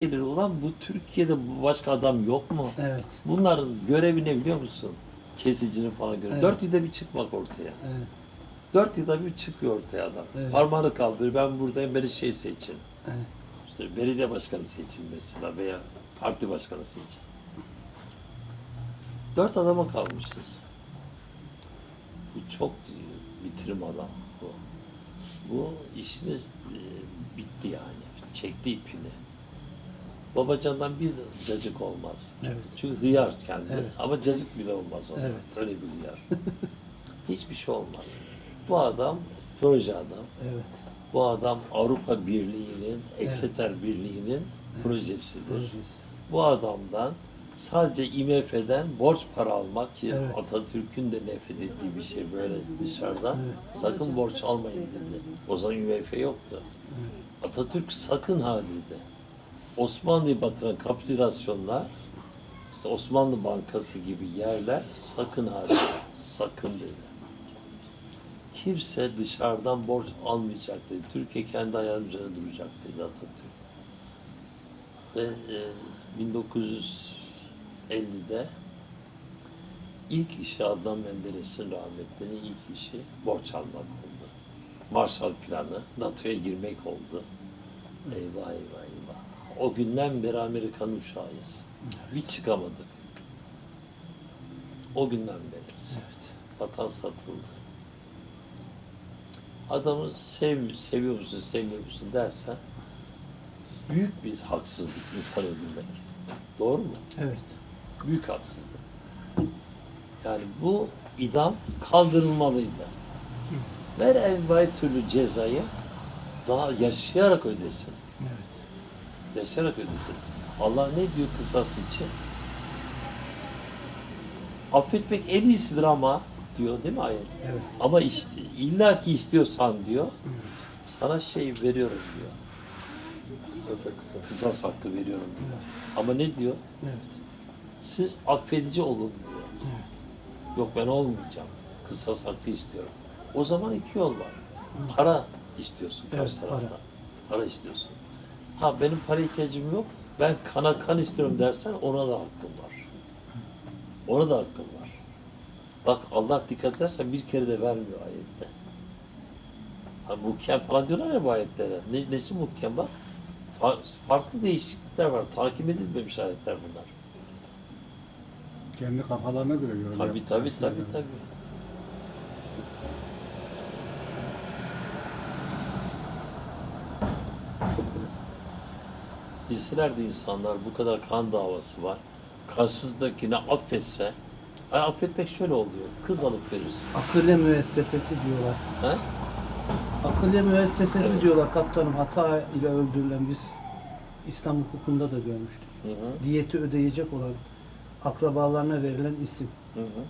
gelir. Ulan bu Türkiye'de bu başka adam yok mu? Evet. Bunların görevi ne biliyor musun? Kesicinin falan görevi. Evet. Dört yılda bir çıkmak ortaya. Evet. Dört yılda bir çıkıyor ortaya adam. Evet. Parmağını kaldırır. Ben buradayım beni şey seçin. Evet. İşte belediye başkanı seçin mesela veya parti başkanı seçin. Dört adama kalmışız. Bu çok bitirim adam bu. Bu işini e, bitti yani. Çekti ipini. Babacandan bir cacık olmaz. Evet. Çünkü hıyar kendi. Evet. Ama cacık bile olmaz ona. Evet. Öyle bir hıyar. Hiçbir şey olmaz. Bu adam proje adam. Evet. Bu adam Avrupa Birliği'nin, Ekseter Birliği'nin projesidir. Projesi. Bu adamdan sadece IMF'den borç para almak ki Evet. Atatürk'ün de nefret ettiği bir şey böyle dışarıdan. Evet. Sakın borç almayın dedi. O zaman IMF yoktu. Atatürk sakın ha dedi. Osmanlı'yı batıran kapitülasyonlar işte Osmanlı Bankası gibi yerler sakın dedi. Sakın dedi. Kimse dışarıdan borç almayacak dedi. Türkiye kendi ayağının üzerine duracak dedi Atatürk. Ve e, 1950'de ilk işi Adnan Menderes'in rahmetlinin ilk işi borç almak oldu. Marshall Planı, NATO'ya girmek oldu. Eyvah eyvah. O günden beri Amerikan uşağıyız. Hiç çıkamadık. O günden beri. Vatan satıldı. Adamı sev, seviyor musun, sevmiyor musun dersen büyük bir haksızlık insan öldürmek. Doğru mu? Evet. Büyük haksızlık. Yani bu idam kaldırılmalıydı. Ver envai türlü cezayı daha yaşayarak ödesin. Evet. Yaşayarak ödesin. Allah ne diyor kısas için? Affetmek en iyisidir ama diyor değil mi ayet? Evet. Ama işte, illa ki istiyorsan diyor, sana şey veriyorum diyor. Kısasa kısa. Kısas hakkı veriyorum diyor. Ama ne diyor? Evet. Siz affedici olun diyor. Yok ben olmayacağım. Kısas hakkı istiyorum. O zaman iki yol var. Para istiyorsun karşı Evet, taraftan. para. Para istiyorsun. Ha benim para ihtiyacım yok. Ben kana kan istiyorum dersen ona da hakkım var. Ona da hakkım var. Bak Allah dikkat edersen bir kere de vermiyor ayette. Ha, muhkem falan diyorlar ya bu ayetlere. Ne, nesi muhkem bak? Fa- farklı değişiklikler var. Takip edilmemiş ayetler bunlar. Kendi kafalarına göre yorum Tabii tabii tabii tabii. Bilselerdi insanlar bu kadar kan davası var. Kansızdakini affetse, ay affetmek şöyle oluyor. Kız alıp verirsin. Akılle müessesesi diyorlar. He? Akılle müessesesi Evet. diyorlar kaptanım. Hata ile öldürülen biz İslam hukukunda da görmüştük. Hı hı, Diyeti ödeyecek olan akrabalarına verilen isim. hı hı.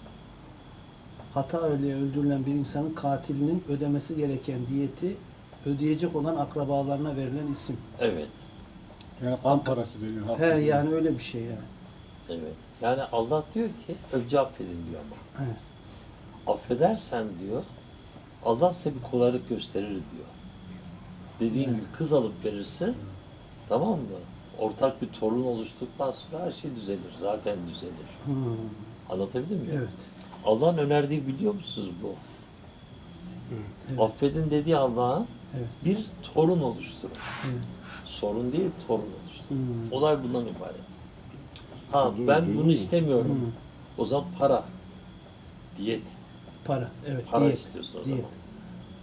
Hata ile öldürülen bir insanın katilinin ödemesi gereken diyeti ödeyecek olan akrabalarına verilen isim. Evet, Yani kan parası deniyor. He yani öyle bir şey yani. evet. Yani Allah diyor ki önce affedin diyor ama. Evet. affedersen diyor, Allah size bir kolaylık gösterir diyor. Dediğin gibi kız alıp verirsin, tamam mı? Ortak bir torun oluştuktan sonra her şey düzelir. Zaten düzelir. Hmm. Anlatabildim mi? Evet. Allah'ın önerdiği biliyor musunuz bu? Evet. Affedin dediği Allah'ın Evet. bir torun oluşturur. Evet. Sorun değil, torun oluşturur. Hmm. Olay bundan ibaret. Ha ben bunu istemiyorum. Hmm. O zaman para, diyet, Para. Evet. Para diyet. istiyorsun o Diyet. zaman.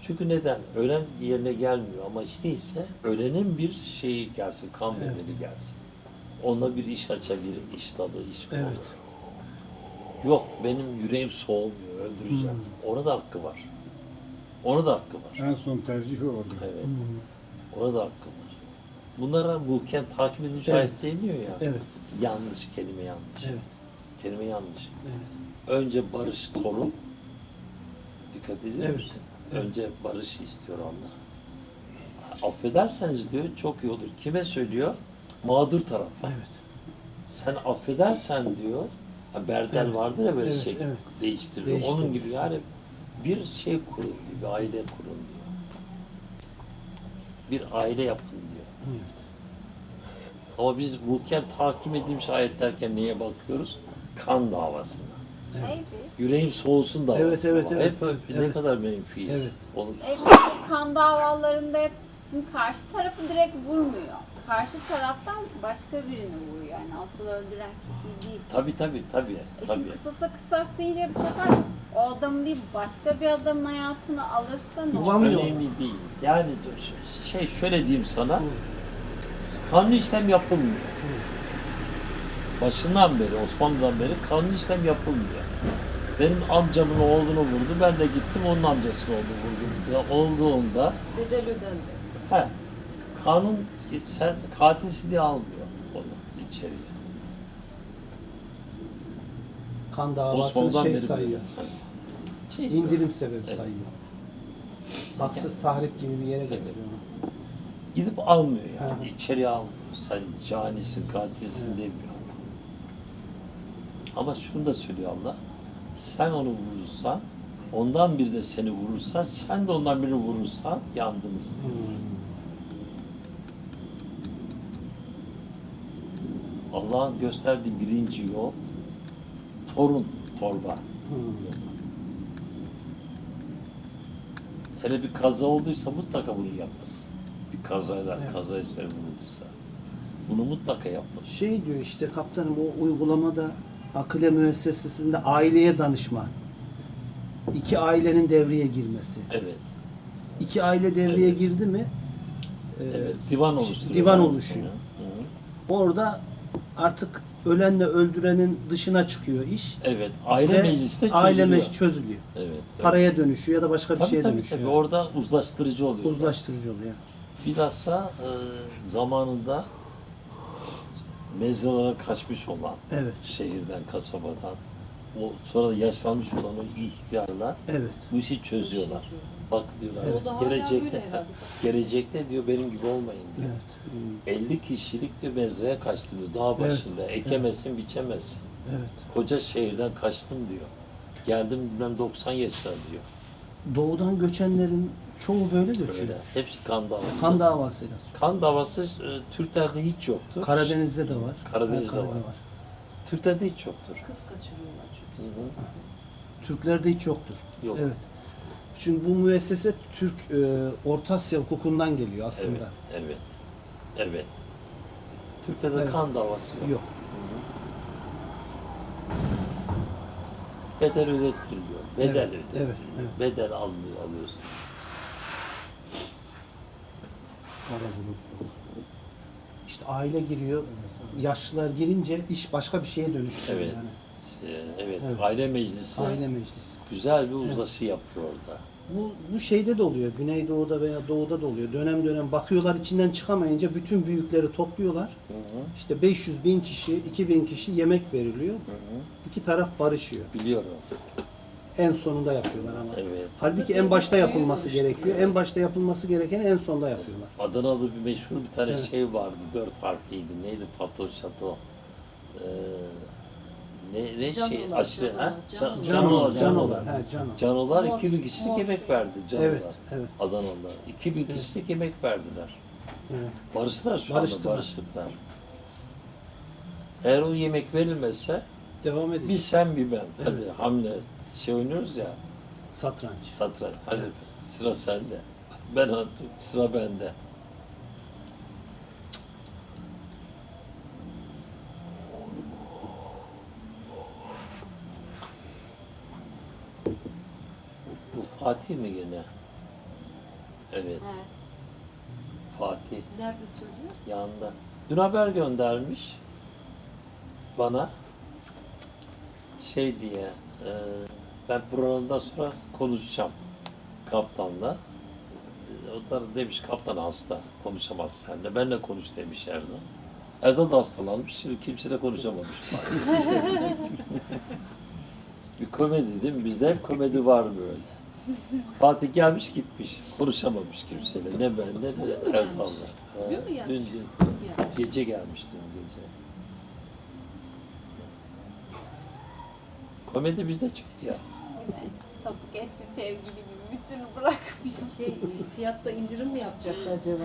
Çünkü neden? Ölen yerine gelmiyor ama işte ise ölenin bir şeyi gelsin, kan Evet. bedeli gelsin. Onunla bir iş açabilir, iş dalı, iş kolu. Evet. Yok benim yüreğim soğumuyor, öldüreceğim. Hmm. Ona da hakkı var. Ona da hakkı var. En son tercih o oldu. Evet, Hmm. ona da hakkı var. Bunlara muhkem takip edilmiş Evet. ayet deniyor ya. Evet. Yanlış, kelime yanlış. Evet. Kelime yanlış. Evet. Önce barış torun. Dikkat ediyor Evet. musun? Evet. Önce barış istiyor Allah. Affederseniz diyor çok iyi olur. Kime söylüyor? Mağdur tarafa. Evet. Sen affedersen diyor. Ha, berdel Evet. vardır ya böyle Evet, şey evet. Değiştirir. Onun gibi yani bir şey kurun. Bir aile kurun diyor. Bir aile yapın diyor. Evet. Ama biz muhkem tahkim edilmiş ayet derken neye bakıyoruz? Kan davasına. Evet. Yüreğim soğusun davası. Evet, evet, evet. Hep öyle- ne Evet. kadar menfiyiz. Evet. Onu, Evet, kan davalarında hep şimdi karşı tarafı direkt vurmuyor. Karşı taraftan başka birini vuruyor. Yani asıl öldüren kişi değil. tabii tabii tabii. E tabii. şimdi kısasa kısas deyince bu sefer o adamı değil başka bir adamın hayatını alırsa ne olur? Bulamıyor. Önemli değil. Yani şey şöyle diyeyim sana. Kanun işlem yapılmıyor. Başından beri, Osmanlı'dan beri kanun işlem yapılmıyor. Benim amcamın oğlunu vurdu, ben de gittim onun amcasının oğlunu vurdum. Ya olduğunda, Bedel ödendi. he, kanun sen katilsin diye almıyor onu içeriye. Kan davasını Osmanlı'dan şey beri sayıyor. böyle. Şey, İndirim sebebi Evet. sayıyor. Haksız tahrip gibi bir yere getiriyor. Gidip almıyor yani. Hı. İçeriye almıyor. Sen canisin, katilsin Evet. demiyor. Ama şunu da söylüyor Allah. Sen onu vurursan, ondan biri de seni vurursa, sen de ondan birini vurursan yandınız diyor. Allah'ın gösterdiği birinci yol torun, torba. Hmm. Hele bir kaza olduysa mutlaka bunu yapın. Bir kazayla, Evet. kaza eseri bulunduysa. Bunu mutlaka yapın. Şey diyor işte kaptanım o uygulamada akile müessesesinde aileye danışma. İki ailenin devreye girmesi. Evet. İki aile devreye Evet. girdi mi e, Evet. Divan oluşturuyor. divan oluşuyor. Hı hı. orada artık ölenle öldürenin dışına çıkıyor iş. Evet. Aile Ve mecliste çözülüyor. Aile meclisi çözülüyor. Evet. evet. Paraya dönüşüyor ya da başka bir tabii, şeye tabii, dönüşüyor. tabii. Orada uzlaştırıcı oluyor. Uzlaştırıcı oluyor. Bilhassa e, zamanında mezralara kaçmış olan Evet. şehirden, kasabadan o sonra da yaşlanmış olan o ihtiyarlar Evet. bu işi çözüyorlar. Bak diyorlar Evet. Gelecekte gelecekte diyor benim gibi olmayın diyor. Evet. 50 kişilik bir mezraya kaçtım diyor dağ Evet. başında. Ekemezsin, biçemezsin. Evet. Koca şehirden kaçtım diyor. Geldim bilmem 90 yaşında diyor. Doğudan göçenlerin çoğu böyle göçüyor. Böyle. Hepsi kan davası. Kan davasıyla. Kan davası e, Türklerde hiç yoktur. Karadeniz'de de var. Karadeniz'de Ankara'da var. Türklerde hiç yoktur. Kız kaçırıyorlar Hı çünkü. hı. Türklerde hiç yoktur. Yok. Evet. Çünkü bu müessese Türk e, Orta Asya hukukundan geliyor aslında. Evet, evet, evet. Türk'te de Evet. kan davası yok. Yok. Bedel ödettiriliyor. Bedel Evet, ödettiriliyor. evet, evet. Bedel alıyor, alıyorsun. İşte aile giriyor. Yaşlılar girince iş başka bir şeye dönüşüyor Evet. yani. Ee, evet, Evet. aile meclisi Aile meclisi. güzel bir uzlaşı yapıyor orada. Bu, bu şeyde de oluyor. Güneydoğu'da veya doğuda da oluyor. Dönem dönem bakıyorlar içinden çıkamayınca bütün büyükleri topluyorlar. Hı hı, İşte 500 bin kişi, 2000 kişi yemek veriliyor. hı hı. İki taraf barışıyor. Biliyorum. En sonunda yapıyorlar ama. Evet. Halbuki en başta yapılması gerekiyor. En başta yapılması gereken en sonda yapıyorlar. Adanalı bir meşhur bir tane Evet. şey vardı. Dört harfliydi. Neydi? Fato Şato. Ee, ne, ne şey? Canolar, Aşırı, canolar, ha? canolar. Can- Canolar, Canolar. canolar. He, cano. Canolar Mor- 2000 kişilik mor yemek şey. verdi canolar. Evet, evet, Adanalılar. 2000 kişilik yemek verdiler. evet. Barıştılar şu Barıştılar. anda barıştılar. Eğer o yemek verilmese Devam ediyor. bir sen bir ben. Hadi Evet. hamle şey oynuyoruz ya Satranç. satranç. Hadi sıra sende. Ben attım sıra bende. Bu Fatih mi gene? Evet, Evet. Fatih. Nerede söylüyor? yanında. Dün haber göndermiş bana şey diye e, ben programdan sonra konuşacağım kaptanla. E, O da demiş kaptan hasta konuşamaz seninle. Benle konuş demiş Erdal. Erdal da hastalanmış. Şimdi kimseyle konuşamamış. Bir komedi değil mi? Bizde hep komedi var böyle. Fatih gelmiş gitmiş. Konuşamamış kimseyle. Ne bende ne Erdal'la. Ha, Dün mü gelmiş? Dün, dün. Gece gelmiştim gece. Komedi bizde çok ya. Evet. Sapık eski sevgili gibi bütünü bırakmıyor. Şey, fiyatta indirim mi yapacaktı acaba?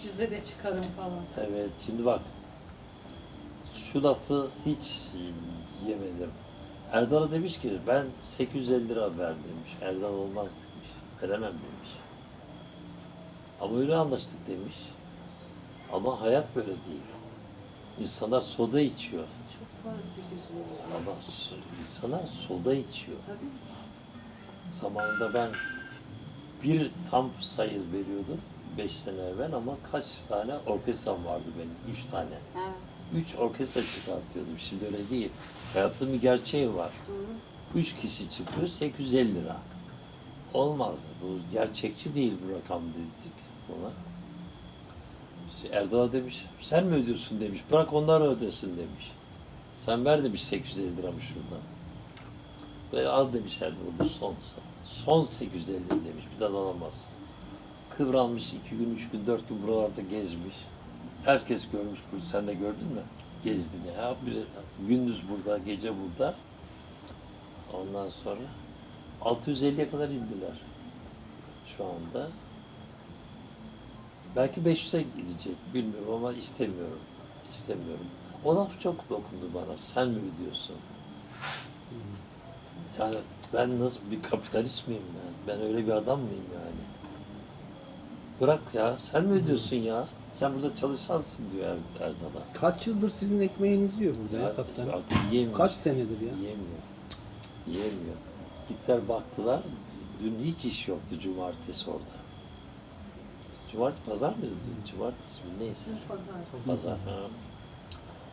300'e de çıkarım falan. Evet, şimdi bak. Şu lafı hiç yemedim. Erdal'a demiş ki ben 850 lira ver demiş. Erdal olmaz demiş. Veremem demiş. Ama öyle anlaştık demiş. Ama hayat böyle değil. İnsanlar soda içiyor. Çok para 800 lira. Ama insanlar soda içiyor. Tabii. Zamanında ben bir tam sayı veriyordum 5 sene evvel ama kaç tane orkestram vardı benim? 3 tane. Evet. 3 orkestra çıkartıyordum. Şimdi öyle değil. Hayatın bir gerçeği var. 3 kişi çıkıyor 850 lira. Olmaz. Bu gerçekçi değil bu rakam dedik buna. İşte Erdal demiş, sen mi ödüyorsun demiş, bırak onlar ödesin demiş. Sen ver demiş 850 liramı şuradan. Ve al demiş Erdal bu son. Son 850 demiş, bir daha da alamazsın. Kıvranmış iki gün, üç gün, dört gün buralarda gezmiş. Herkes görmüş bunu, sen de gördün mü? Gezdim ya. Bir, gündüz burada, gece burada. Ondan sonra 650'ye kadar indiler şu anda. Belki 500'e gidecek bilmiyorum ama istemiyorum. İstemiyorum. O laf çok dokundu bana. Sen mi ödüyorsun? Yani ben nasıl bir kapitalist miyim ben? Ben öyle bir adam mıyım yani? Bırak ya. Sen mi ödüyorsun ya? Sen burada çalışansın diyor Er- Erdal'a. Kaç yıldır sizin ekmeğiniz yiyor burada ya, Ya kaptan? artık yiyemiyor. Kaç senedir ya? Yiyemiyor. Yiyemiyor. Gittiler baktılar. Dün hiç iş yoktu cumartesi orada. Cumartesi pazar mıydı? dün? Cumartesi mi? Neyse. Pazar. Pazar. Ha.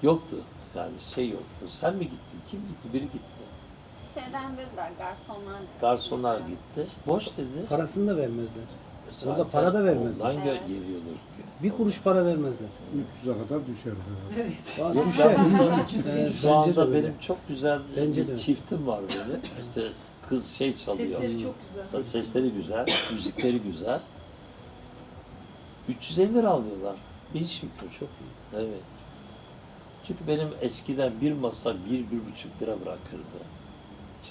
Yoktu. Yani şey yoktu. Sen mi gittin? Kim gitti? Biri gitti. Şeyden dediler garsonlar. Garsonlar gitti. Boş dedi. Parasını da vermezler. Zaten Orada para da vermezler. Ondan gö- Evet. geliyordur. Bir kuruş para vermezler. 300'e kadar düşer. Evet. Yok, düşer. ben- Evet, Şu anda öyle. benim çok güzel Bence bir de. çiftim var benim. İşte kız şey çalıyor. Sesleri çok güzel. Sesleri güzel, müzikleri güzel. 350 lira alıyorlar. Bir şükür. Çok iyi. Evet. Çünkü benim eskiden bir masa bir, bir buçuk lira bırakırdı.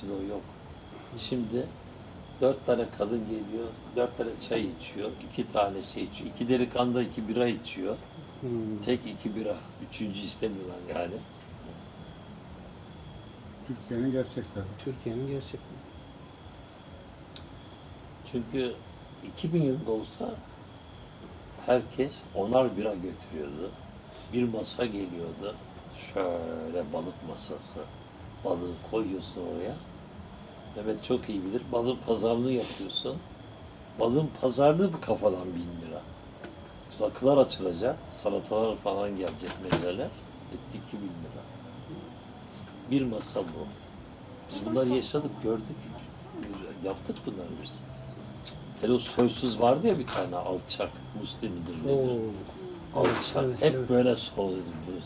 Şimdi o yok. Şimdi dört tane kadın geliyor, dört tane çay içiyor, iki tane şey içiyor, iki delikanlı iki bira içiyor. Hmm. Tek iki bira, üçüncü istemiyorlar yani. Türkiye'nin gerçekleri. Türkiye'nin gerçekleri. Çünkü 2000 yılında olsa herkes onar bira götürüyordu. Bir masa geliyordu. Şöyle balık masası. Balığı koyuyorsun oraya. Mehmet çok iyi bilir. Balığın pazarlığı yapıyorsun. Balığın pazarlığı bu kafadan bin lira. Rakılar açılacak. Salatalar falan gelecek mezeler. Etti 2000 lira. Bir masa bu. Biz bunları yaşadık, gördük. Yaptık bunları biz. Hele o soysuz vardı ya bir tane alçak, Müslü midir Oo. Alçak. Evet, Hep evet. böyle solladım.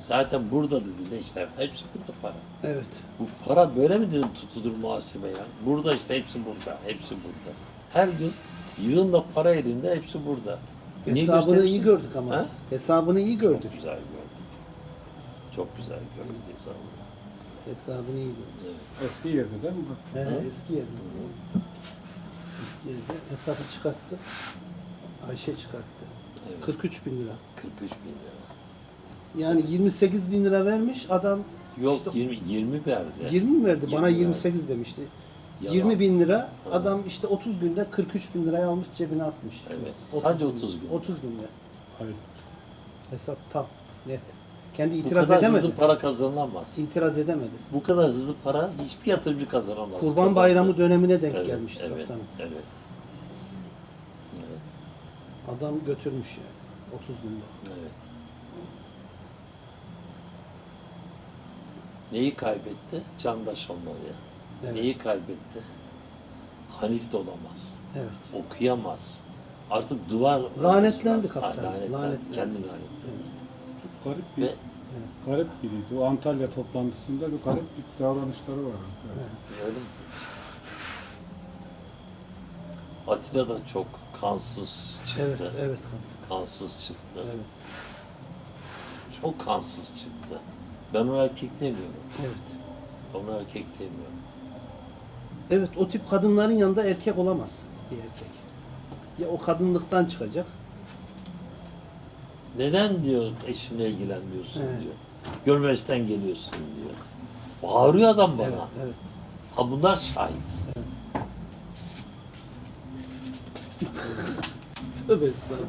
Zaten burada dedi ne işte. Hepsi burada para. Evet. Bu para böyle mi dedim tutulur muhasebe ya? Burada işte hepsi burada. Hepsi burada. Her gün yığınla para elinde hepsi burada. Niye Hesabını iyi gördük ama. Ha? Hesabını iyi gördük. Çok güzel gördük. Çok güzel gördük hesabını. Hesabını iyi gördük. Evet. Eski yerde değil mi? bu? He, Hı? eski yerde. Eski yerde hesabı çıkarttı. Ayşe çıkarttı. Evet. 43 bin lira. 43 bin lira. Yani 28 bin lira vermiş adam Yok İşte- 20, 20 verdi. 20 mi verdi? Bana 20 28 demişti. Yalan. 20 bin lira Ha. adam işte 30 günde 43 bin lirayı almış cebine atmış. Evet. Sadece 30 gün. 30 günde. Hayır. Hesap tam net. Kendi Bu itiraz kadar edemedi. hızlı para kazanılamaz. İtiraz edemedi. Bu kadar hızlı para hiçbir yatırımcı kazanamaz. Kurban Kazandı. Bayramı dönemine denk evet, gelmişti evet. Evet, Adam götürmüş yani 30 günde. evet. Neyi kaybetti? Candaş olmalı ya. Evet. Neyi kaybetti? Hanif de olamaz. Evet. Okuyamaz. Artık duvar... Lanetlendi Ha, kaptan, lanetlendi. lanetlendi. Kendi lanetlendi. Çok garip bir, Ve garip biriydi. O Antalya toplantısında bir garip bir davranışları var. Yani. Öyle. Atilla da çok kansız çıktı. Evet, evet. Kansız çıktı. Evet. Çok kansız çıktı. Ben onu erkek demiyorum. Evet. Onu erkek demiyorum. Evet, o tip kadınların yanında erkek olamaz bir erkek. Ya o kadınlıktan çıkacak Neden diyor eşimle ilgilenmiyorsun Evet. diyor. Görmezden geliyorsun diyor. Bağırıyor adam bana. Evet, evet. Ha bunlar şahit. Tövbe estağfurullah.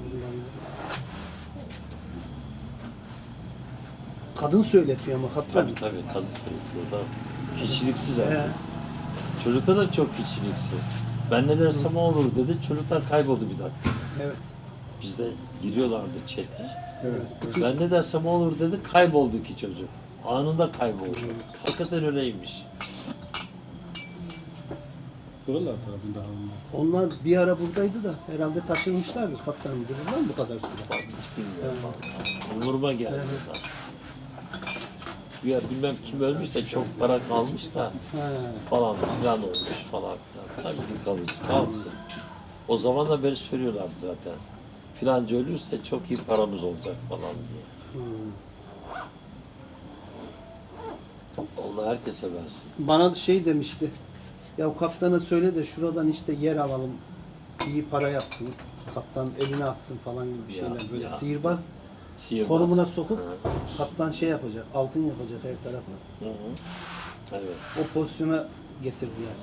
Kadın söyletiyor ama hatta. Tabii tabii kadın çocukluğu da kişiliksiz He, erkek. Çocuklar da çok kişiliksiz. Ben ne dersem o olur dedi. Çocuklar kayboldu bir dakika. evet. Bizde giriyorlardı çete. Evet. Ben ne dersem o olur dedi. Kayboldu ki çocuk. Anında kayboldu. Hakikaten öyleymiş. Buralar tarafında hanımlar. Onlar bir ara buradaydı da herhalde taşınmışlardır kaptanım. Dururlar mı bu kadar süre? Hiç bilmiyorum. Umuruma gelmedi. Evet. Ya bilmem kim ölmüş de çok para kalmış da He. falan filan olmuş falan filan. Tabii ki kalır, kalsın. O zaman da beni söylüyorlardı zaten. Filanca ölürse çok iyi paramız olacak falan diye. Hmm. Allah herkese versin. Bana şey demişti. Ya kaptana söyle de şuradan işte yer alalım. iyi para yapsın. Kaptan eline atsın falan gibi bir şeyler. Böyle ya. sihirbaz Sihirbaz. konumuna sokup Hı, kaptan şey yapacak. Altın yapacak her tarafı. hı, hı. Evet. O pozisyona getirdiler.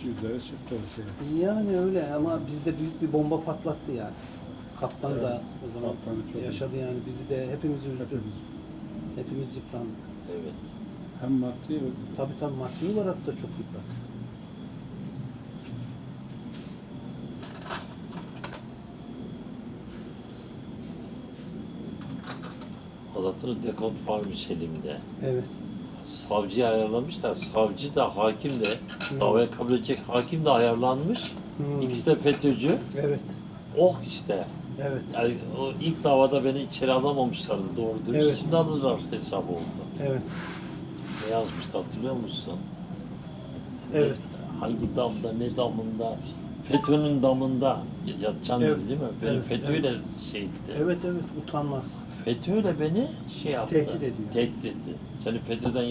200'lere çıktı şey. Yani öyle ama bizde büyük bir bomba patlattı yani. Kaptan da o zaman Kaptanı çok yaşadı yani. Bizi de hepimizi üzdü. Hepimiz. Hepimiz yıprandık. Evet. Hem maddi ve Tabii tabii maddi olarak da çok yıprandık. Allah'tan dekont varmış elimde. Evet. Savcıyı ayarlamışlar. Savcı da hakim de davaya kabul edecek hakim de ayarlanmış. Hmm. İkisi de FETÖ'cü. Evet. Oh işte. Evet. Yani o ilk davada beni içeri alamamışlardı doğru dürüst. Evet. Şimdi alırlar hesabı oldu. Evet. Ne yazmıştı hatırlıyor musun? Evet. Hangi damda, ne damında? FETÖ'nün damında yatacaksın Evet. dedi değil mi? Beni Evet, FETÖ'yle şey etti. Evet evet utanmaz. FETÖ'yle beni şey yaptı. Tehdit ediyor. Tehdit etti. Seni FETÖ'den